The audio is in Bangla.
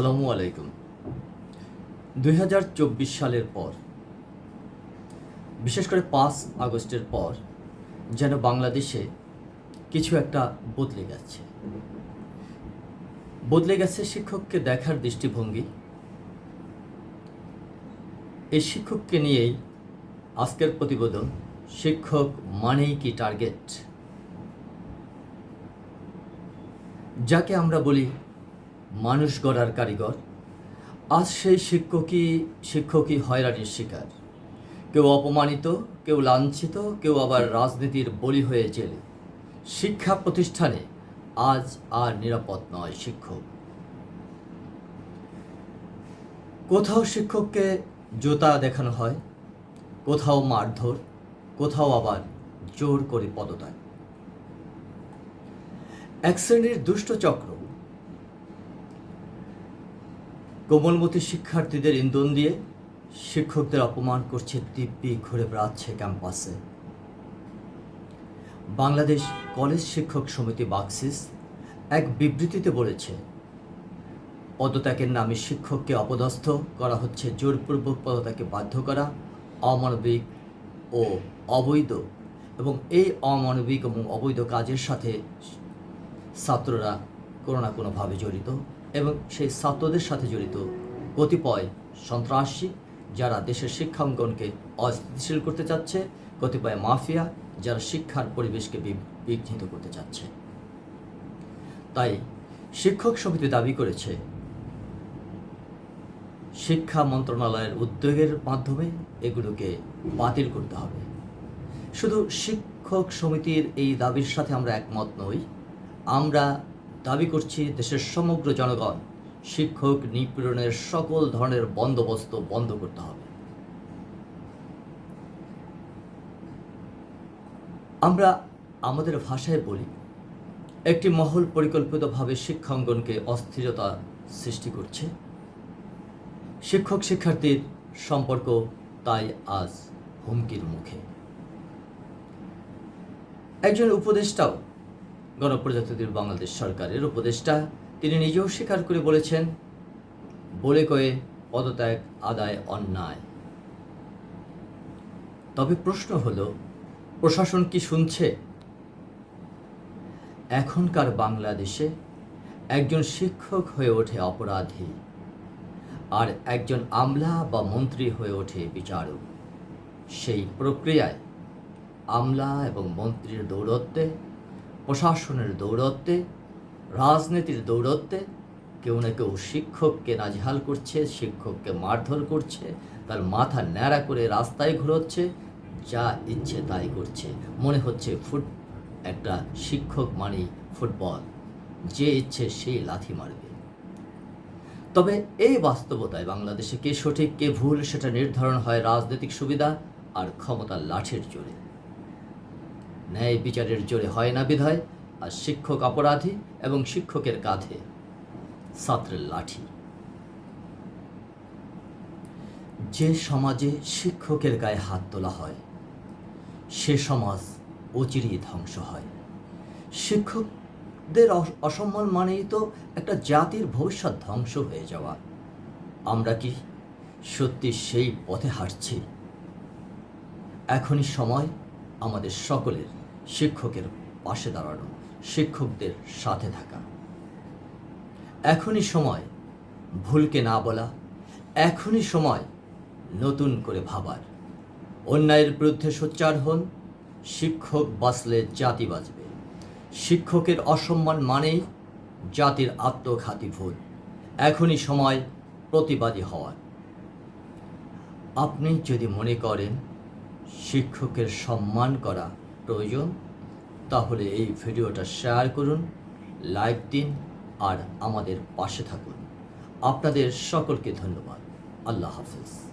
আসসালামু আলাইকুম। দুই হাজার চব্বিশ সালের পর, বিশেষ করে পাঁচ আগস্টের পর, যেন বাংলাদেশে কিছু একটা বদলে গেছে। বদলে গেছে শিক্ষককে দেখার দৃষ্টিভঙ্গি। এই শিক্ষককে নিয়েই আজকের প্রতিবেদন, শিক্ষক মানেই কি টার্গেট যাকে আমরা বলি মানুষ গড়ার কারিগর। আজ সেই শিক্ষকই শিক্ষকই হয়রানির শিকার। কেউ অপমানিত, কেউ লাঞ্ছিত, কেউ আবার রাজনীতির বলি হয়ে জেলে। শিক্ষা প্রতিষ্ঠানে আজ আর নিরাপদ নয় শিক্ষক। কোথাও শিক্ষককে জুতা দেখানো হয়, কোথাও মারধর, কোথাও আবার জোর করে পদত্যাগ। এক শ্রেণির দুষ্ট কোমলমতি শিক্ষার্থীদের ইন্ধন দিয়ে শিক্ষকদের অপমান করছে দিব্যি ঘুরে বেড়াচ্ছে ক্যাম্পাসে। বাংলাদেশ কলেজ শিক্ষক সমিতি বাক্সিস এক বিবৃতিতে বলেছে, পদত্যাগের নামে শিক্ষককে অপদস্থ করা হচ্ছে, জোরপূর্বক পদত্যাগে বাধ্য করা অমানবিক ও অবৈধ এবং এই অমানবিক এবং অবৈধ কাজের সাথে ছাত্ররা কোনো না কোনোভাবে জড়িত। এবং সেই ছাত্রদের সাথে জড়িত। কতিপয় সন্ত্রাসী যারা দেশের শিক্ষাঙ্গনকে অস্থিতিশীল করতে চাচ্ছে, কতিপয় মাফিয়া যারা শিক্ষার পরিবেশকে বিঘ্নিত করতে চাচ্ছে। তাই শিক্ষক সমিতি দাবি করেছে, শিক্ষা মন্ত্রণালয়ের উদ্যোগের মাধ্যমে এগুলোকে বাতিল করতে হবে। শুধু শিক্ষক সমিতির এই দাবির সাথে আমরা একমত নই, আমরা দাবি করছি দেশের সমগ্র জনগণ শিক্ষক নিপীড়নের সকল ধরনের বন্দোবস্ত বন্ধ করতে হবে। আমরা আমাদের ভাষায় বলি, একটি মহল পরিকল্পিতভাবে শিক্ষাঙ্গনকে অস্থিরতা সৃষ্টি করছে। শিক্ষক শিক্ষার্থীর সম্পর্ক তাই আজ হুমকির মুখে। একজন উপদেষ্টাও গণপ্রজাতন্ত্রী বাংলাদেশ সরকারের উপদেষ্টা। তিনি নিজেও স্বীকার করে বলেছেন, বলে কয়ে পদত্যাগ, আদায় অন্যায়। তবে প্রশ্ন হলো, প্রশাসন কি শুনছে? এখনকার বাংলাদেশে একজন শিক্ষক হয়ে ওঠে অপরাধী, আর একজন আমলা বা মন্ত্রী হয়ে ওঠে বিচারক। সেই প্রক্রিয়ায় আমলা এবং মন্ত্রীর দৌরত্বে প্রশাসনের দৌরত্বে, রাজনীতির দৌরত্বে কেউ না কেউ শিক্ষককে নাজেহাল করছে, শিক্ষককে মারধর করছে, তার মাথা ন্যাড়া করে রাস্তায় ঘুরোচ্ছে, যা ইচ্ছে তাই করছে। মনে হচ্ছে ফুট, একটা শিক্ষক মানেই ফুটবল। যে ইচ্ছে সেই লাথি মারবে। তবে এই বাস্তবতায় বাংলাদেশে কে সঠিক, কে ভুল, সেটা নির্ধারণ হয় রাজনৈতিক সুবিধা আর ক্ষমতার লাঠির জোরে। ন্যায় বিচারের জোরে হয় না বিধায়, আর শিক্ষক অপরাধী এবং শিক্ষকের কাঁধে ছাত্রের লাঠি। যে সমাজে শিক্ষকের গায়ে হাত তোলা হয়, সে সমাজ অচিরেই ধ্বংস হয়। শিক্ষকদের অস- অসম্মান মানেই তো একটা জাতির ভবিষ্যৎ ধ্বংস হয়ে যাওয়া। আমরা কি সত্যি সেই পথে হাঁটছি? এখনই সময় আমাদের সকলের শিক্ষকের পাশে দাঁড়ানো, শিক্ষকদের সাথে থাকা। এখনই সময় ভুলকে না বলা, এখনই সময় নতুন করে ভাবার। অন্যায়ের বিরুদ্ধে সোচ্চার হন, শিক্ষক বাঁচলে জাতি বাঁচবে। শিক্ষকের অসম্মান মানেই জাতির আত্মঘাতী ভুল। এখনই সময় প্রতিবাদী হওয়ার। আপনি যদি মনে করেন শিক্ষকের সম্মান করা প্রয়োজন, তাহলে এই ভিডিওটা শেয়ার করুন লাইক দিন, আর আমাদের পাশে থাকুন। আপনাদের সকলকে ধন্যবাদ। আল্লাহ হাফিজ।